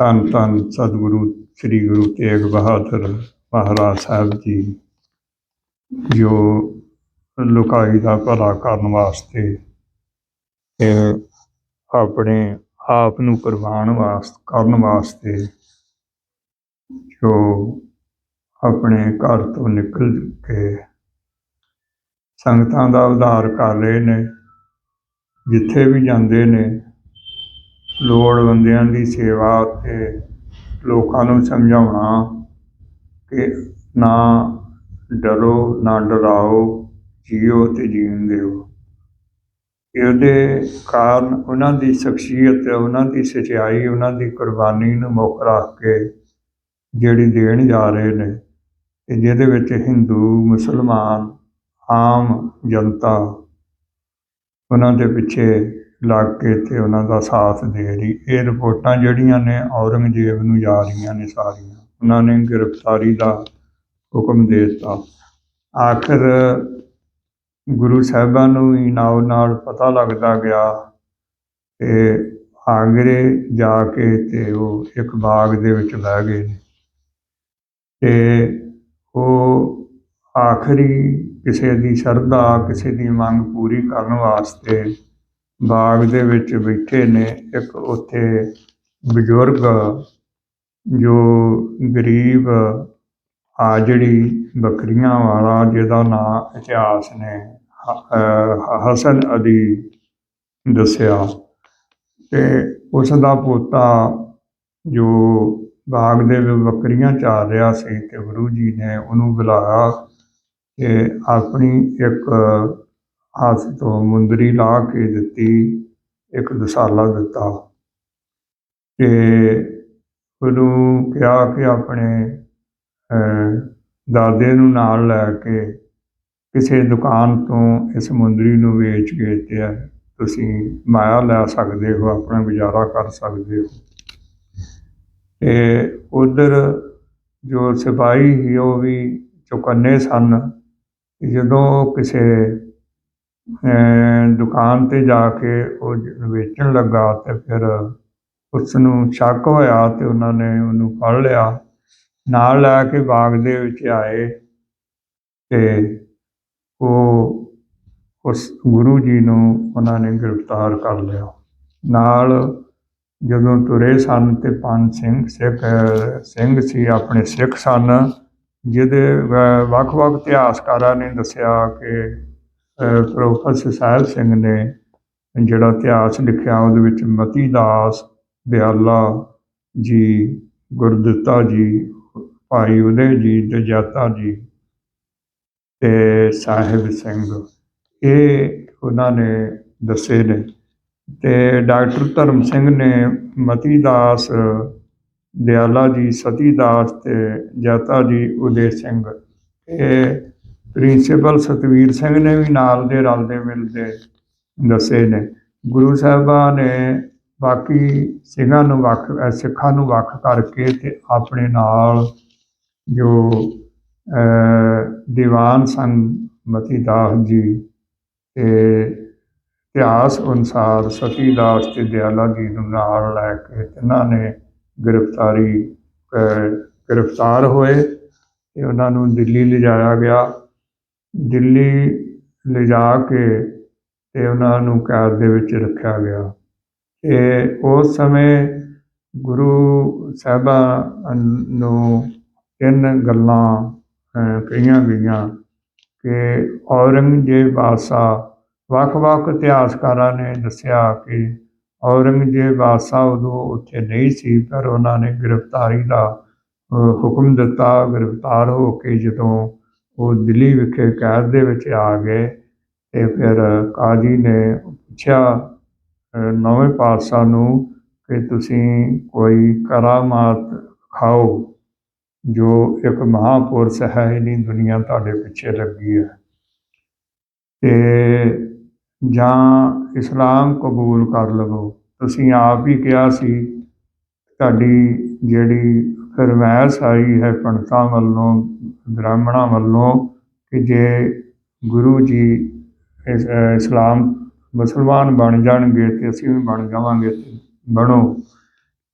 ਧੰਨ ਧੰਨ ਸਤਿਗੁਰੂ, ਸ੍ਰੀ ਗੁਰੂ ਤੇਗ ਬਹਾਦਰ ਮਹਾਰਾਜ ਸਾਹਿਬ ਜੀ, ਜੋ ਲੋਕਾਈ ਦਾ ਭਲਾ ਕਰਨ ਵਾਸਤੇ ਇਹ ਆਪਣੇ ਆਪ ਨੂੰ ਕੁਰਬਾਨ ਵਾਸਤੇ ਕਰਨ ਵਾਸਤੇ ਜੋ ਆਪਣੇ ਘਰ ਤੋਂ ਨਿਕਲ ਕੇ ਸੰਗਤਾਂ ਦਾ ਉਧਾਰ ਕਰ ਰਹੇ ਨੇ, ਜਿੱਥੇ ਵੀ ਜਾਂਦੇ ਨੇ ਲੋੜਵੰਦਿਆਂ ਦੀ ਸੇਵਾ ਅਤੇ ਲੋਕਾਂ ਨੂੰ ਸਮਝਾਉਣਾ ਕਿ ਨਾ ਡਰੋ, ਨਾ ਡਰਾਓ, ਜੀਓ ਅਤੇ ਜੀਣ ਦਿਓ। ਇਹਦੇ ਕਾਰਨ ਉਹਨਾਂ ਦੀ ਸ਼ਖਸੀਅਤ, ਉਹਨਾਂ ਦੀ ਸਚਾਈ, ਉਹਨਾਂ ਦੀ ਕੁਰਬਾਨੀ ਨੂੰ ਮੁੱਖ ਰੱਖ ਕੇ ਜਿਹੜੀ ਦੇਣ ਜਾ ਰਹੇ ਨੇ ਤੇ ਜਿਹਦੇ ਵਿੱਚ ਹਿੰਦੂ, ਮੁਸਲਮਾਨ, ਆਮ ਜਨਤਾ ਉਹਨਾਂ ਦੇ ਪਿੱਛੇ ਲੱਗ ਕੇ ਤੇ ਉਹਨਾਂ ਦਾ ਸਾਥ ਦੇ ਰਹੀ। ਇਹ ਰਿਪੋਰਟਾਂ ਜਿਹੜੀਆਂ ਨੇ ਔਰੰਗਜ਼ੇਬ ਨੂੰ ਜਾ ਰਹੀਆਂ ਨੇ ਸਾਰੀਆਂ, ਉਹਨਾਂ ਨੇ ਗ੍ਰਿਫਤਾਰੀ ਦਾ ਹੁਕਮ ਦੇ ਦਿੱਤਾ। ਆਖਰ ਗੁਰੂ ਸਾਹਿਬਾਂ ਨੂੰ ਵੀ ਨਾਲ ਨਾਲ ਪਤਾ ਲੱਗਦਾ ਗਿਆ ਤੇ ਆਗਰੇ ਜਾ ਕੇ ਤੇ ਉਹ ਇੱਕ ਬਾਗ ਦੇ ਵਿੱਚ ਬਹਿ ਗਏ ਨੇ। ਤੇ ਉਹ ਆਖਰੀ ਕਿਸੇ ਦੀ ਸ਼ਰਧਾ, ਕਿਸੇ ਦੀ ਮੰਗ ਪੂਰੀ ਕਰਨ ਵਾਸਤੇ ਬਾਗ ਦੇ ਵਿੱਚ ਬੈਠੇ ਨੇ ਇੱਕ ਉੱਥੇ ਬਜ਼ੁਰਗ ਜੋ ਗਰੀਬ ਆਜੜੀ ਬੱਕਰੀਆਂ ਵਾਲਾ ਜਿਹਦਾ ਨਾਂ ਇਤਿਹਾਸ ਨੇ ਹਸਨ ਅਲੀ ਦੱਸਿਆ। ਤੇ ਉਸ ਦਾ ਪੋਤਾ ਜੋ ਬਾਗ ਦੇ ਵਿੱਚ ਬੱਕਰੀਆਂ ਚਾਰ ਰਿਹਾ ਸੀ ਤੇ ਗੁਰੂ ਜੀ ਨੇ ਉਹਨੂੰ ਬੁਲਾਇਆ ਤੇ ਆਪਣੀ ਇੱਕ ਹੱਥ ਤੋਂ ਮੁੰਦਰੀ ਲਾ ਕੇ ਦਿੱਤੀ, ਇੱਕ ਦਸਾਲਾ ਦਿੱਤਾ। ਤੇ ਉਹਨੂੰ ਕਿਹਾ ਕਿ ਆਪਣੇ ਦਾਦੇ ਨੂੰ ਨਾਲ ਲੈ ਕੇ ਕਿਸੇ ਦੁਕਾਨ ਤੋਂ ਇਸ ਮੁੰਦਰੀ ਨੂੰ ਵੇਚ ਕੇ ਤੇ ਤੁਸੀਂ ਮਾਇਆ ਲੈ ਸਕਦੇ ਹੋ, ਆਪਣਾ ਗੁਜ਼ਾਰਾ ਕਰ ਸਕਦੇ ਹੋ। ਤੇ ਉਧਰ ਜੋ ਸਿਪਾਹੀ ਸੀ, ਉਹ ਵੀ ਚੁਕੰਨੇ ਸਨ। ਜਦੋਂ ਕਿਸੇ ਦੁਕਾਨ ਤੇ ਜਾ ਕੇ ਉਹ ਵੇਚਣ ਲੱਗਾ ਤੇ ਫਿਰ ਉਸ ਨੂੰ ਸ਼ੱਕ ਹੋਇਆ ਤੇ ਉਹਨਾਂ ਨੇ ਉਹਨੂੰ ਫੜ ਲਿਆ। ਨਾਲ ਲੈ ਕੇ ਬਾਗ ਦੇ ਵਿੱਚ ਆਏ ਤੇ ਉਹ ਉਸ ਗੁਰੂ ਜੀ ਨੂੰ ਉਹਨਾਂ ਨੇ ਗ੍ਰਿਫਤਾਰ ਕਰ ਲਿਆ। ਨਾਲ ਜਦੋਂ ਤੁਰੇ ਸਨ ਤੇ ਪੰਜ ਸਿੰਘ ਸਿੱਖ, ਸਿੰਘ ਸੀ, ਆਪਣੇ ਸਿੱਖ ਸਨ, ਜਿਹਦੇ ਵੱਖ-ਵੱਖ ਇਤਿਹਾਸਕਾਰਾਂ ਨੇ ਦੱਸਿਆ ਕਿ ਪ੍ਰੋਫੈਸਰ ਸਾਹਿਬ ਸਿੰਘ ਨੇ ਜਿਹੜਾ ਇਤਿਹਾਸ ਲਿਖਿਆ, ਉਹਦੇ ਵਿੱਚ ਮਤੀ ਦਾਸ ਦਿਆਲਾ ਜੀ, ਗੁਰਦਿੱਤਾ ਜੀ, ਭਾਈ ਉਦੇ ਜੀ ਤੇ ਜਾਤਾ ਜੀ ਤੇ ਸਾਹਿਬ ਸਿੰਘ। ਇਹ ਉਹਨਾਂ ਨੇ ਦੱਸੇ ਨੇ ਤੇ ਡਾਕਟਰ ਧਰਮ ਸਿੰਘ ਨੇ ਮਤੀ ਦਾਸ ਦਿਆਲਾ ਜੀ, ਸਤੀ ਦਾਸ ਤੇ ਜਾਤਾ ਜੀ, ਉਦੇ ਸਿੰਘ। ਇਹ ਪ੍ਰਿੰਸੀਪਲ ਸਤਵੀਰ ਸਿੰਘ ਨੇ ਵੀ ਨਾਲ ਦੇ ਰਲਦੇ ਮਿਲਦੇ ਦੱਸੇ ਨੇ। ਗੁਰੂ ਸਾਹਿਬਾਂ ਨੇ ਬਾਕੀ ਸਿੰਘਾਂ ਨੂੰ ਵੱਖ ਸਿੱਖਾਂ ਨੂੰ ਵੱਖ ਕਰਕੇ ਤੇ ਆਪਣੇ ਨਾਲ ਜੋ ਦੀਵਾਨ ਸਨ ਮਤੀ ਦਾਸ ਜੀ ਤੇ ਇਤਿਹਾਸ ਅਨੁਸਾਰ ਸਤੀ ਦਾਸ ਤੇ ਦਿਆਲਾ ਜੀ ਨੂੰ ਨਾਲ ਲੈ ਕੇ ਤਿੰਨਾਂ ਨੇ ਗ੍ਰਿਫਤਾਰੀ ਗ੍ਰਿਫਤਾਰ ਹੋਏ ਤੇ ਉਹਨਾਂ ਨੂੰ ਦਿੱਲੀ ਲਿਜਾਇਆ ਗਿਆ। ਦਿੱਲੀ ਲਿਜਾ ਕੇ ਅਤੇ ਉਹਨਾਂ ਨੂੰ ਕੈਦ ਦੇ ਵਿੱਚ ਰੱਖਿਆ ਗਿਆ। ਅਤੇ ਉਸ ਸਮੇਂ ਗੁਰੂ ਸਾਹਿਬਾਂ ਨੂੰ ਤਿੰਨ ਗੱਲਾਂ ਕਹੀਆਂ ਗਈਆਂ ਕਿ ਔਰੰਗਜ਼ੇਬ ਬਾਦਸ਼ਾਹ, ਵੱਖ-ਵੱਖ ਇਤਿਹਾਸਕਾਰਾਂ ਨੇ ਦੱਸਿਆ ਕਿ ਔਰੰਗਜ਼ੇਬ ਬਾਦਸ਼ਾਹ ਉਦੋਂ ਉੱਥੇ ਨਹੀਂ ਸੀ, ਪਰ ਉਹਨਾਂ ਨੇ ਗ੍ਰਿਫਤਾਰੀ ਦਾ ਹੁਕਮ ਦਿੱਤਾ, ਗ੍ਰਿਫਤਾਰ ਹੋ ਕੇ ਜਦੋਂ ਉਹ ਦਿੱਲੀ ਵਿਖੇ ਕੈਦ ਦੇ ਵਿੱਚ ਆ ਗਏ ਤੇ ਫਿਰ ਕਾਜ਼ੀ ਨੇ ਪੁੱਛਿਆ ਅਹ, ਨਵੇਂ ਪਾਤਸ਼ਾਹ ਨੂੰ ਕਿ ਤੁਸੀਂ ਕੋਈ ਕਰਾਮਾਤ ਖਾਓ ਜੋ ਇੱਕ ਮਹਾਪੁਰਸ਼ ਹੈ ਇਹਨੀ ਦੁਨੀਆ ਤੁਹਾਡੇ ਪਿੱਛੇ ਲੱਗੀ ਹੈ। ਤੇ ਜਾਂ ਇਸਲਾਮ ਕਬੂਲ ਕਰ ਲਵੋ। ਤੁਸੀਂ ਆਪ ਹੀ ਕਿਹਾ ਸੀ ਤੁਹਾਡੀ ਜਿਹੜੀ ਫਰਮਾਇਸ਼ ਆਈ ਹੈ ਪੰਡਤਾਂ ਵੱਲੋਂ ਬ੍ਰਾਹਮਣਾਂ ਵੱਲੋਂ ਕਿ ਜੇ ਗੁਰੂ ਜੀ ਇਸ- ਇਸਲਾਮ ਮੁਸਲਮਾਨ ਬਣ ਜਾਣਗੇ ਤੇ ਅਸੀਂ ਵੀ ਬਣ ਜਾਵਾਂਗੇ ਬਣੋ।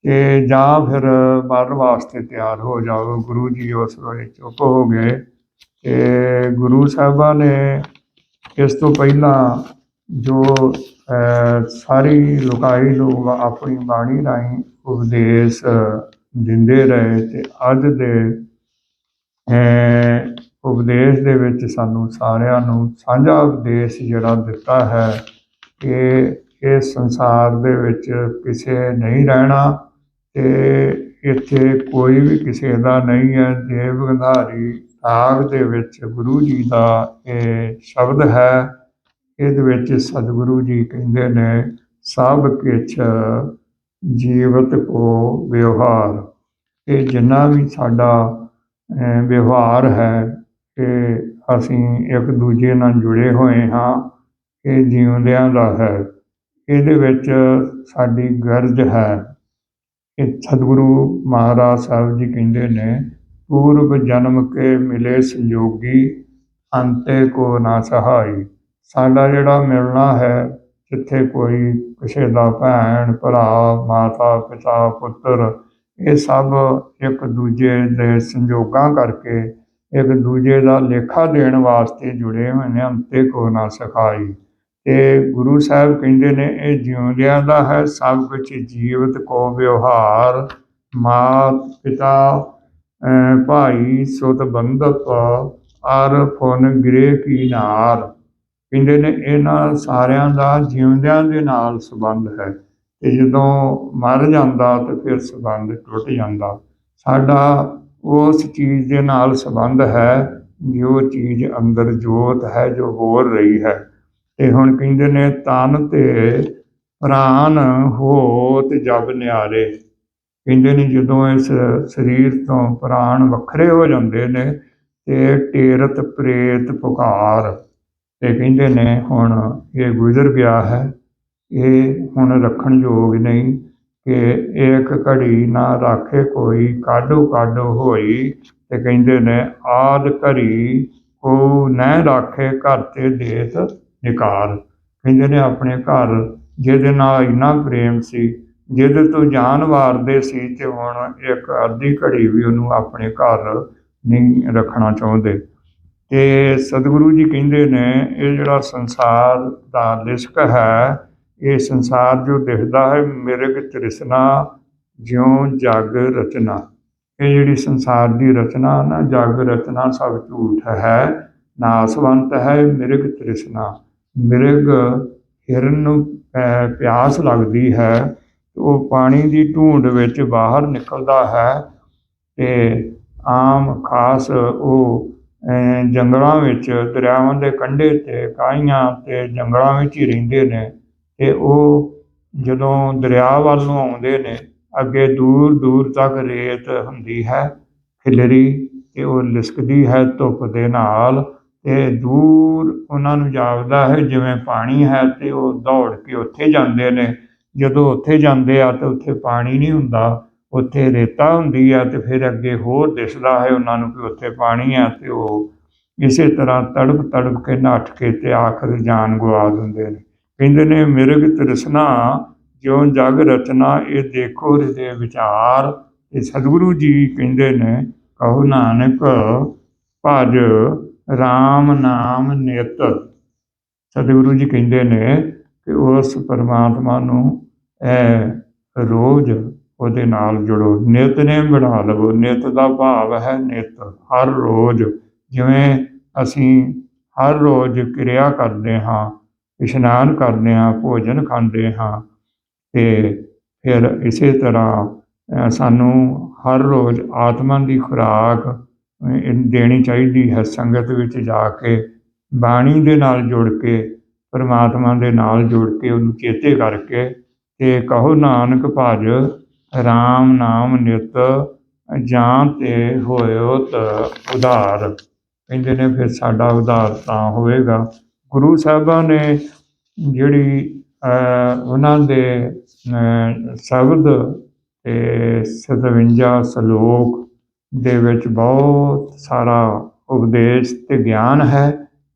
ਤੇ ਜਾਂ ਫਿਰ ਮਰਨ ਵਾਸਤੇ ਤਿਆਰ ਹੋ ਜਾਓ, ਗੁਰੂ ਜੀ ਉਸ ਵੇਲੇ ਚੁੱਪ ਹੋ ਗਏ ਤੇ ਗੁਰੂ ਸਾਹਿਬਾਂ ਨੇ ਇਸ ਤੋਂ ਪਹਿਲਾਂ ਜੋ ਸਾਰੀ ਲੋਕਾਈ ਲੋਕ ਆਪਣੀ ਬਾਣੀ ਰਾਹੀਂ ਉਪਦੇਸ਼ ਦਿੰਦੇ ਰਹੇ ਤੇ ਅੱਜ ਦੇ ਉਪਦੇਸ਼ ਦੇ ਵਿੱਚ ਸਾਨੂੰ ਸਾਰਿਆਂ ਨੂੰ ਸਾਂਝਾ ਉਪਦੇਸ਼ ਜਿਹੜਾ ਦਿੱਤਾ ਹੈ ਕਿ ਇਸ ਸੰਸਾਰ ਦੇ ਵਿੱਚ ਕਿਸੇ ਨਹੀਂ ਰਹਿਣਾ ਤੇ ਇੱਥੇ ਕੋਈ ਵੀ ਕਿਸੇ ਦਾ ਨਹੀਂ ਹੈ। ਦੇਵ ਗੰਧਾਰੀ ਰਾਗ ਦੇ ਵਿੱਚ ਗੁਰੂ ਜੀ ਦਾ ਇਹ ਸ਼ਬਦ ਹੈ। ਇਹਦੇ ਵਿੱਚ ਸਤਿਗੁਰੂ ਜੀ ਕਹਿੰਦੇ ਨੇ, ਸਭ ਕਿਛ ਜੀਵਤ ਕੋ ਵਿਵਹਾਰ। ਇਹ ਜਿੰਨਾ ਵੀ ਸਾਡਾ ਵਿਵਹਾਰ ਹੈ ਕਿ ਅਸੀਂ ਇੱਕ ਦੂਜੇ ਨਾਲ ਜੁੜੇ ਹੋਏ ਹਾਂ, ਇਹ ਜਿਉਂਦਿਆਂ ਦਾ ਹੈ। ਇਹਦੇ ਵਿੱਚ ਸਾਡੀ ਗਰਜ ਹੈ ਇਹ ਸਤਿਗੁਰੂ ਮਹਾਰਾਜ ਸਾਹਿਬ ਜੀ ਕਹਿੰਦੇ ਨੇ ਪੂਰਬ ਜਨਮ ਕੇ ਮਿਲੇ ਸੰਜੋਗੀ, ਅੰਤੇ ਕੋ ਨਾ ਸਹਾਈ। ਸਾਡਾ ਜਿਹੜਾ ਮਿਲਣਾ ਹੈ, ਜਿੱਥੇ ਕੋਈ ਕਿਸੇ ਦਾ ਭੈਣ, ਭਰਾ, ਮਾਤਾ, ਪਿਤਾ, ਪੁੱਤਰ ਇਹ ਸਭ ਇੱਕ ਦੂਜੇ ਦੇ ਸੰਜੋਗਾਂ ਕਰਕੇ ਇੱਕ ਦੂਜੇ ਦਾ ਲੇਖਾ ਦੇਣ ਵਾਸਤੇ ਜੁੜੇ ਹੋਏ ਨੇ, ਅੰਤੇ ਕੋ ਨਾ ਸਖਾਈ। ਤੇ ਗੁਰੂ ਸਾਹਿਬ ਕਹਿੰਦੇ ਨੇ, ਇਹ ਜਿਉਂਦਿਆਂ ਦਾ ਹੈ ਸਭ ਕੁਝ ਜੀਵਤ ਕੋ ਵਿਵਹਾਰ, ਮਾਤ ਪਿਤਾ ਭਾਈ ਸੁਤ ਬੰਧਪ, ਅਰ ਫੁਨ ਗ੍ਰਹਿ ਕੀ ਨਾਰ। ਕਹਿੰਦੇ ਨੇ, ਇਹਨਾਂ ਸਾਰਿਆਂ ਦਾ ਜਿਉਂਦਿਆਂ ਦੇ ਨਾਲ ਸੰਬੰਧ ਹੈ। ਤੇ ਜਦੋਂ ਮਰ ਜਾਂਦਾ ਤੇ ਫਿਰ ਸੰਬੰਧ ਟੁੱਟ ਜਾਂਦਾ। ਸਾਡਾ ਉਸ ਚੀਜ਼ ਦੇ ਨਾਲ ਸੰਬੰਧ ਹੈ ਜੋ ਚੀਜ਼ ਅੰਦਰ ਜੋਤ ਹੈ, ਜੋ ਬੋਲ ਰਹੀ ਹੈ। ਤੇ ਹੁਣ ਕਹਿੰਦੇ ਨੇ, ਤਨ ਤੇ ਪ੍ਰਾਨ ਹੋਤ ਜਬ ਨਿਆਰੇ। ਕਹਿੰਦੇ ਨੇ, ਜਦੋਂ ਇਸ ਸਰੀਰ ਤੋਂ ਪ੍ਰਾਣ ਵੱਖਰੇ ਹੋ ਜਾਂਦੇ ਨੇ, ਤੇ ਟੇਰਤ ਪ੍ਰੇਤ ਪੁਕਾਰ। ਤੇ ਕਹਿੰਦੇ ਨੇ, ਹੁਣ ਇਹ ਗੁਜ਼ਰ ਗਿਆ ਹੈ। ਇਹ ਹੁਣ ਰੱਖਣ ਯੋਗ ਨਹੀਂ ਕਿ ਇੱਕ ਘੜੀ ਨਾ ਰਾਖੇ ਕੋਈ ਕਾਢੋ ਕਾਢੋ ਹੋਈ ਤੇ ਕਹਿੰਦੇ ਨੇ ਆਦ ਘੜੀ ਕੋ ਨਹਿ ਰਾਖੇ ਘਰ ਤੇ ਦੇਤ ਨਿਕਾਰ। ਕਹਿੰਦੇ ਨੇ ਆਪਣੇ ਘਰ ਜਿਹਦੇ ਨਾਲ ਇੰਨਾ ਪ੍ਰੇਮ ਸੀ, ਜਿਹਦੇ ਤੋਂ ਜਾਨ ਵਾਰਦੇ ਸੀ ਤੇ ਹੁਣ ਇੱਕ ਅੱਧੀ ਘੜੀ ਵੀ ਉਹਨੂੰ ਆਪਣੇ ਘਰ ਨਹੀਂ ਰੱਖਣਾ ਚਾਹੁੰਦੇ। ਤੇ ਸਤਿਗੁਰੂ ਜੀ ਕਹਿੰਦੇ ਨੇ ਇਹ ਜਿਹੜਾ ਸੰਸਾਰ ਦਾ ਲਿਸ਼ਕ ਹੈ ਇਹ ਸੰਸਾਰ ਜੋ ਦਿਖਦਾ ਹੈ ਮਿਰਗ ਤ੍ਰਿਸ਼ਨਾ, ਜਿਉ ਜਗ ਰਚਨਾ। ਇਹ ਜਿਹੜੀ ਸੰਸਾਰ ਦੀ ਰਚਨਾ ਨਾ, ਜਗ ਰਚਨਾ ਸਭ ਝੂਠ ਹੈ, ਨਾਸਵੰਤ ਹੈ ਮਿਰਗ ਤ੍ਰਿਸ਼ਨਾ। ਮਿਰਗ ਹਿਰਨ ਨੂੰ ਪਿਆਸ ਲੱਗਦੀ ਹੈ ਉਹ ਪਾਣੀ ਦੀ ਢੂੰਡ ਵਿੱਚ ਬਾਹਰ ਨਿਕਲਦਾ ਹੈ, ਤੇ ਆਮ ਖਾਸ ਉਹ ਜੰਗਲਾਂ ਵਿੱਚ, ਦਰਿਆਵਾਂ ਦੇ ਕੰਢੇ ਤੇ, ਕਾਈਆਂ ਤੇ ਜੰਗਲਾਂ ਵਿੱਚ ਹੀ ਰਹਿੰਦੇ ਨੇ। ਤੇ ਉਹ ਜਦੋਂ ਦਰਿਆ ਵੱਲ ਨੂੰ ਆਉਂਦੇ ਨੇ, ਅੱਗੇ ਦੂਰ ਦੂਰ ਤੱਕ ਰੇਤ ਹੁੰਦੀ ਹੈ ਖਿਲਰੀ ਤੇ ਉਹ ਲਿਸਕਦੀ ਹੈ ਧੁੱਪ ਦੇ ਨਾਲ ਤੇ ਦੂਰ ਉਹਨਾਂ ਨੂੰ ਜਾਪਦਾ ਹੈ ਜਿਵੇਂ ਪਾਣੀ ਹੈ ਤੇ ਉਹ ਦੌੜ ਕੇ ਉੱਥੇ ਜਾਂਦੇ ਨੇ। ਜਦੋਂ ਉੱਥੇ ਜਾਂਦੇ ਆ ਤੇ ਉੱਥੇ ਪਾਣੀ ਨਹੀਂ ਹੁੰਦਾ, ਉੱਥੇ ਰੇਤਾ ਹੁੰਦੀ ਆ ਤੇ ਫਿਰ ਅੱਗੇ ਹੋਰ ਦਿਸਦਾ ਹੈ ਉਹਨਾਂ ਨੂੰ ਕਿ ਉੱਥੇ ਪਾਣੀ ਆ ਤੇ ਉਹ ਇਸੇ ਤਰ੍ਹਾਂ ਤੜਪ ਤੜਪ ਕੇ ਨੱਠ ਕੇ ਤੇ ਆਖਰ ਜਾਨ ਗਵਾ ਦਿੰਦੇ ਨੇ। ਕਹਿੰਦੇ ਨੇ ਮਿਰਗ ਤ੍ਰਿਸ਼ਨਾ ਜਿਉ ਜਗ ਰਚਨਾ, ਇਹ ਦੇਖੋ ਹਿਰਦੇ ਵਿਚਾਰ। ਤੇ ਸਤਿਗੁਰੂ ਜੀ ਕਹਿੰਦੇ ਨੇ, ਕਹੋ ਨਾਨਕ, ਭਜ RAM ਨਾਮ ਨਿਤ। ਸਤਿਗੁਰੂ ਜੀ ਕਹਿੰਦੇ ਨੇ ਕਿ ਉਸ ਪਰਮਾਤਮਾ ਨੂੰ ਇਹ ਰੋਜ਼ ਉਹਦੇ ਨਾਲ ਜੁੜੋ। ਨਿਤ ਨੇ ਬਣਾ ਲਵੋ। ਨਿਤ ਦਾ ਭਾਵ ਹੈ ਨਿਤ। ਹਰ ਰੋਜ਼, ਜਿਵੇਂ ਅਸੀਂ ਹਰ ਰੋਜ਼ ਕਿਰਿਆ ਕਰਦੇ ਹਾਂ ਇਸ਼ਨਾਨ ਕਰਦੇ ਹਾਂ, ਭੋਜਨ ਖਾਂਦੇ ਹਾਂ ਤੇ ਫਿਰ ਇਸੇ ਤਰ੍ਹਾਂ ਸਾਨੂੰ ਹਰ ਰੋਜ਼ ਆਤਮਾ ਦੀ ਖੁਰਾਕ ਦੇਣੀ ਚਾਹੀਦੀ ਹੈ ਸੰਗਤ ਵਿੱਚ ਜਾ ਕੇ, ਬਾਣੀ ਦੇ ਨਾਲ ਜੁੜ ਕੇ, ਪਰਮਾਤਮਾ ਦੇ ਨਾਲ ਜੁੜ ਕੇ, ਉਹਨੂੰ ਚੇਤੇ ਕਰਕੇ ਤੇ ਕਹੋ, ਨਾਨਕ ਭਜ RAM ਨਾਮ ਨਿਤ, ਜਾਂ ਤੇ ਹੋਇਓ ਤ ਉਧਾਰ। ਕਹਿੰਦੇ ਨੇ, ਫਿਰ ਸਾਡਾ ਉਧਾਰ ਤਾਂ ਹੋਵੇਗਾ। ਗੁਰੂ ਸਾਹਿਬਾਂ ਨੇ ਜਿਹੜੀ ਉਹਨਾਂ ਦੇ ਸ਼ਬਦ ਤੇ 57 ਸ਼ਲੋਕ ਦੇ ਵਿੱਚ ਬਹੁਤ ਸਾਰਾ ਉਪਦੇਸ਼ ਤੇ ਗਿਆਨ ਹੈ,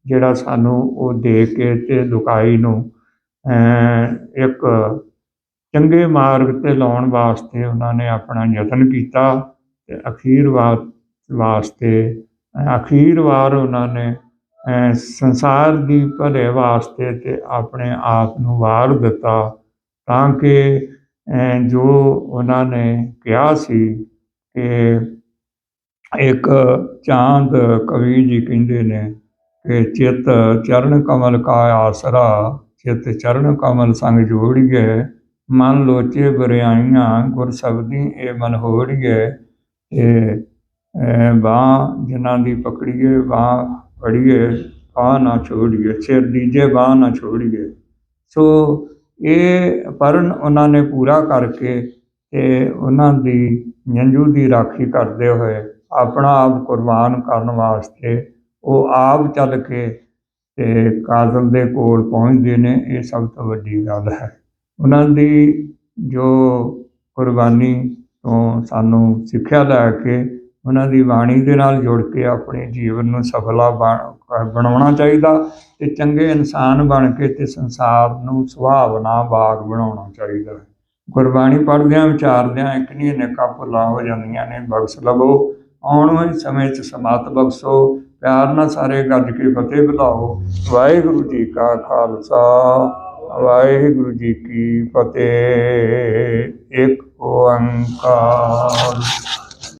ਜਿਹੜਾ ਸਾਨੂੰ ਉਹ ਦੇ ਕੇ ਤੇ ਲੁਕਾਈ ਨੂੰ ਇੱਕ ਚੰਗੇ ਮਾਰਗ ਤੇ ਲਾਉਣ ਵਾਸਤੇ ਉਹਨਾਂ ਨੇ ਆਪਣਾ ਯਤਨ ਕੀਤਾ ਤੇ ਅਖੀਰ ਵਾਸਤੇ ਅਖੀਰ ਵਾਰ ਉਹਨਾਂ ਨੇ ਸੰਸਾਰ ਦੀ ਭਲੇ ਵਾਸਤੇ ਤੇ ਆਪਣੇ ਆਪ ਨੂੰ ਵਾਰ ਦਿੱਤਾ ਤਾਂ ਕਿ ਜੋ ਉਹਨਾਂ ਨੇ ਕਿਹਾ ਸੀ ਕਿ ਇੱਕ ਚਾਂਦ ਕਵੀ ਜੀ ਕਹਿੰਦੇ ਨੇ ਕਿ ਚਿਤ ਚਰਨ ਕਮਲ ਕਾ ਆਸਰਾ, ਚਿਤ ਚਰਨ ਕਮਲ ਸੰਗ ਜੋੜੀਏ, ਮਨ ਲੋਚੇ ਬਰਿਆਈਆਂ ਗੁਰ ਸਬਦੀ ਇਹ ਮਨ ਹੋੜੀਏ ਇਹ ਬਾਹ ਜਿਨ੍ਹਾਂ ਦੀ ਪਕੜੀਏ, ਬਾਹ ਫੜੀਏ ਬਾਹ ਨਾ ਛੋੜੀਏ, ਸਿਰ ਦੀਜੇ ਬਾਹ ਨਾ ਛੋੜੀਏ। ਸੋ ਇਹ ਪਰਨ ਉਹਨਾਂ ਨੇ ਪੂਰਾ ਕਰਕੇ ਤੇ ਉਹਨਾਂ ਦੀ ਜੰਜੂ ਦੀ ਰਾਖੀ ਕਰਦੇ ਹੋਏ ਆਪਣਾ ਆਪ ਕੁਰਬਾਨ ਕਰਨ ਵਾਸਤੇ ਉਹ ਆਪ ਚੱਲ ਕੇ ਤੇ ਕਾਜ਼ਲ ਦੇ ਕੋਲ ਪਹੁੰਚਦੇ ਨੇ, ਇਹ ਸਭ ਤੋਂ ਵੱਡੀ ਗੱਲ ਹੈ। ਉਹਨਾਂ ਦੀ ਜੋ ਕੁਰਬਾਨੀ ਤੋਂ ਸਾਨੂੰ ਸਿੱਖਿਆ ਲੈ ਕੇ ਉਹਨਾਂ ਦੀ ਬਾਣੀ ਦੇ ਨਾਲ ਜੁੜ ਕੇ ਆਪਣੇ ਜੀਵਨ ਨੂੰ ਸਫਲਾ ਬਣ- ਬਣਾਉਣਾ ਚਾਹੀਦਾ ਤੇ ਚੰਗੇ ਇਨਸਾਨ ਬਣ ਕੇ ਤੇ ਸੰਸਾਰ ਨੂੰ ਸੁਹਾਵਣਾ ਬਾਗ ਬਣਾਉਣਾ ਚਾਹੀਦਾ ਹੈ। ਗੁਰਬਾਣੀ ਪੜ੍ਹਦਿਆਂ, ਵਿਚਾਰਦਿਆਂ ਇੱਕ ਨਹੀਂ ਅਨੇਕਾਂ ਭੁੱਲਾਂ ਹੋ ਜਾਂਦੀਆਂ ਨੇ, ਬਖਸ਼ ਲਵੋ, ਆਉਣ ਵਾਲੇ ਸਮੇਂ 'ਚ ਸਮਾਤ ਬਖਸ਼ੋ, ਪਿਆਰ ਨਾਲ ਸਾਰੇ ਗੱਜ ਕੇ ਫਤਿਹ ਬੁਲਾਓ ਵਾਹਿਗੁਰੂ ਜੀ ਕਾ ਖਾਲਸਾ, ਵਾਹਿਗੁਰੂ ਜੀ ਕੀ ਫਤਿਹ। ਇੱਕ ਓੰਕਾਰ